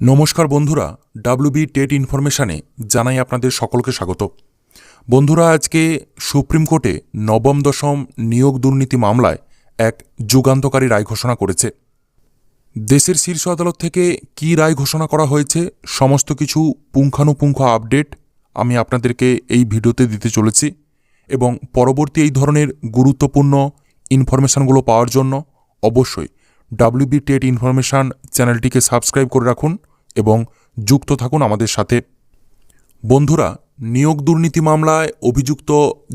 নমস্কার বন্ধুরা WB TET ইনফরমেশানে জানাই আপনাদের সকলকে স্বাগত। বন্ধুরা, আজকে সুপ্রিম কোর্টে নবম দশম নিয়োগ দুর্নীতি মামলায় এক যুগান্তকারী রায় ঘোষণা করেছে। দেশের শীর্ষ আদালত থেকে কী রায় ঘোষণা করা হয়েছে, সমস্ত কিছু পুঙ্খানুপুঙ্খ আপডেট আমি আপনাদেরকে এই ভিডিওতে দিতে চলেছি এবং পরবর্তী এই ধরনের গুরুত্বপূর্ণ ইনফরমেশনগুলো পাওয়ার জন্য অবশ্যই ডাব্লিউবি টেট ইনফরমেশন চ্যানেলটিকে সাবস্ক্রাইব করে রাখুন এবং যুক্ত থাকুন আমাদের সাথে। বন্ধুরা, নিয়োগ দুর্নীতি মামলায় অভিযুক্ত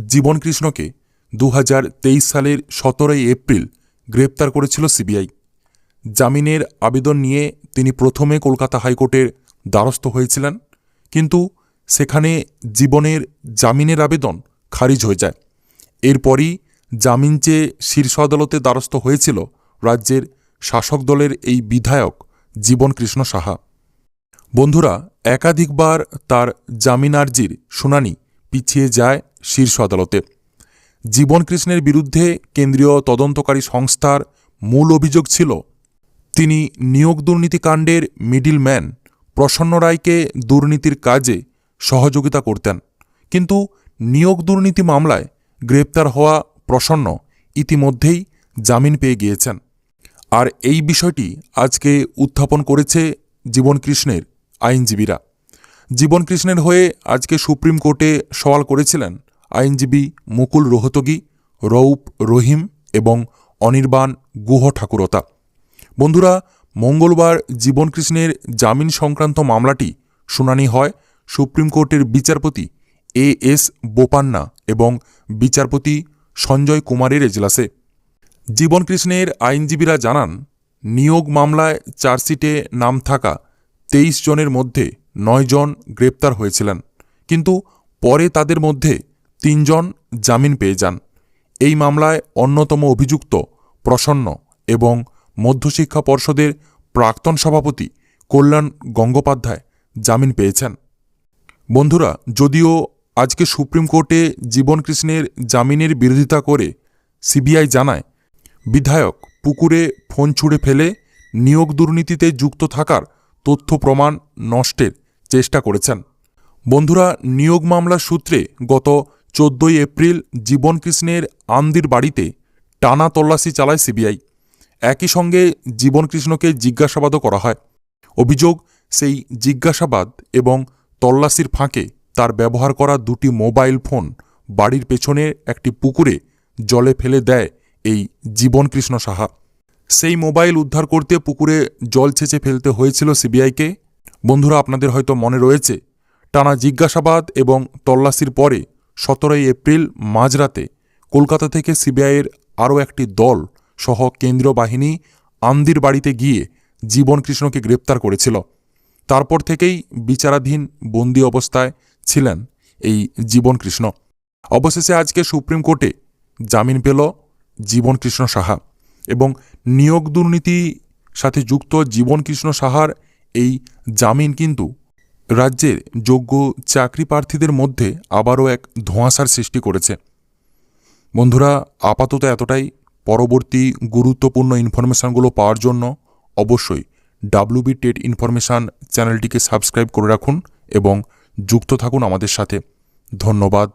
জীবন কৃষ্ণকে দু সালের সতেরোই এপ্রিল গ্রেপ্তার করেছিল সিবিআই। জামিনের আবেদন নিয়ে তিনি প্রথমে কলকাতা হাইকোর্টের দ্বারস্থ হয়েছিলেন, কিন্তু সেখানে জীবনের জামিনের আবেদন খারিজ হয়ে যায়। এরপরই জামিন চেয়ে শীর্ষ আদালতে দ্বারস্থ হয়েছিল রাজ্যের শাসক দলের এই বিধায়ক জীবন কৃষ্ণ সাহা। বন্ধুরা, একাধিকবার তার জামিন আর্জির শুনানি পিছিয়ে যায় শীর্ষ আদালতে। জীবন কৃষ্ণের বিরুদ্ধে কেন্দ্রীয় তদন্তকারী সংস্থার মূল অভিযোগ ছিল, তিনি নিয়োগ দুর্নীতিকাণ্ডের মিডিলম্যান প্রসন্ন রায়কে দুর্নীতির কাজে সহযোগিতা করতেন। কিন্তু নিয়োগ দুর্নীতি মামলায় গ্রেপ্তার হওয়া প্রসন্ন ইতিমধ্যেই জামিন পেয়ে গিয়েছেন। আর এই বিষয়টি আজকে উত্থাপন করেছে জীবন কৃষ্ণের আইনজীবীরা। জীবন কৃষ্ণের হয়ে আজকে সুপ্রিম কোর্টে সওয়াল করেছিলেন আইনজীবী মুকুল রোহতগি রৌপ রহিম এবং অনির্বাণ গুহ ঠাকুরতা বন্ধুরা, মঙ্গলবার জীবন কৃষ্ণের জামিন সংক্রান্ত মামলাটি শুনানি হয় সুপ্রিম কোর্টের বিচারপতি এ এস বোপান্না এবং বিচারপতি সঞ্জয় কুমারের এজলাসে। জীবন কৃষ্ণের আইনজীবীরা জানান, নিয়োগ মামলায় চার্জশিটে নাম থাকা তেইশ জনের মধ্যে নয় জন গ্রেপ্তার হয়েছিলেন। কিন্তু পরে তাদের মধ্যে তিনজন জামিন পেয়ে যান। এই মামলায় অন্যতম অভিযুক্ত প্রসন্ন এবং মধ্যশিক্ষা পর্ষদের প্রাক্তন সভাপতি কল্যাণ গঙ্গোপাধ্যায় জামিন পেয়েছেন। বন্ধুরা, যদিও আজকে সুপ্রিম কোর্টে জীবন কৃষ্ণের জামিনের বিরোধিতা করে সিবিআই জানায়, বিধায়ক পুকুরে ফোন ছুঁড়ে ফেলে নিয়োগ দুর্নীতিতে যুক্ত থাকার তথ্য প্রমাণ নষ্টের চেষ্টা করেছেন। বন্ধুরা, নিয়োগ মামলার সূত্রে গত চোদ্দই এপ্রিল জীবন কৃষ্ণের আন্দির বাড়িতে টানা তল্লাশি চালায় সিবিআই। একই সঙ্গে জীবন কৃষ্ণকে জিজ্ঞাসাবাদও করা হয়। অভিযোগ, সেই জিজ্ঞাসাবাদ এবং তল্লাশির ফাঁকে তার ব্যবহার করা দুটি মোবাইল ফোন বাড়ির পেছনে একটি পুকুরে জলে ফেলে দেয় এই জীবন কৃষ্ণ সাহা। সেই মোবাইল উদ্ধার করতে পুকুরে জল ছেঁচে ফেলতে হয়েছিল সিবিআইকে। বন্ধুরা, আপনাদের হয়তো মনে রয়েছে, টানা জিজ্ঞাসাবাদ এবং তল্লাশির পরে সতেরোই এপ্রিল মাঝরাতে কলকাতা থেকে সিবিআইয়ের আরও একটি দল সহ কেন্দ্রীয় বাহিনী আন্দির বাড়িতে গিয়ে জীবন কৃষ্ণকে গ্রেপ্তার করেছিল। তারপর থেকেই বিচারাধীন বন্দি অবস্থায় ছিলেন এই জীবন কৃষ্ণ। অবশেষে আজকে সুপ্রিম কোর্টে জামিন পেল জীবন কৃষ্ণ সাহা। এবং নিয়োগ দুর্নীতি সাথে যুক্ত জীবন কৃষ্ণ সাহার এই জামিন কিন্তু রাজ্যের যোগ্য চাকরি প্রার্থীদের মধ্যে আবারও এক ধোঁয়াশার সৃষ্টি করেছে। বন্ধুরা, আপাতত এতটাই। পরবর্তী গুরুত্বপূর্ণ ইনফরমেশানগুলো পাওয়ার জন্য অবশ্যই ডাব্লিউবি টেট ইনফরমেশান চ্যানেলটিকে সাবস্ক্রাইব করে রাখুন এবং যুক্ত থাকুন আমাদের সাথে। ধন্যবাদ।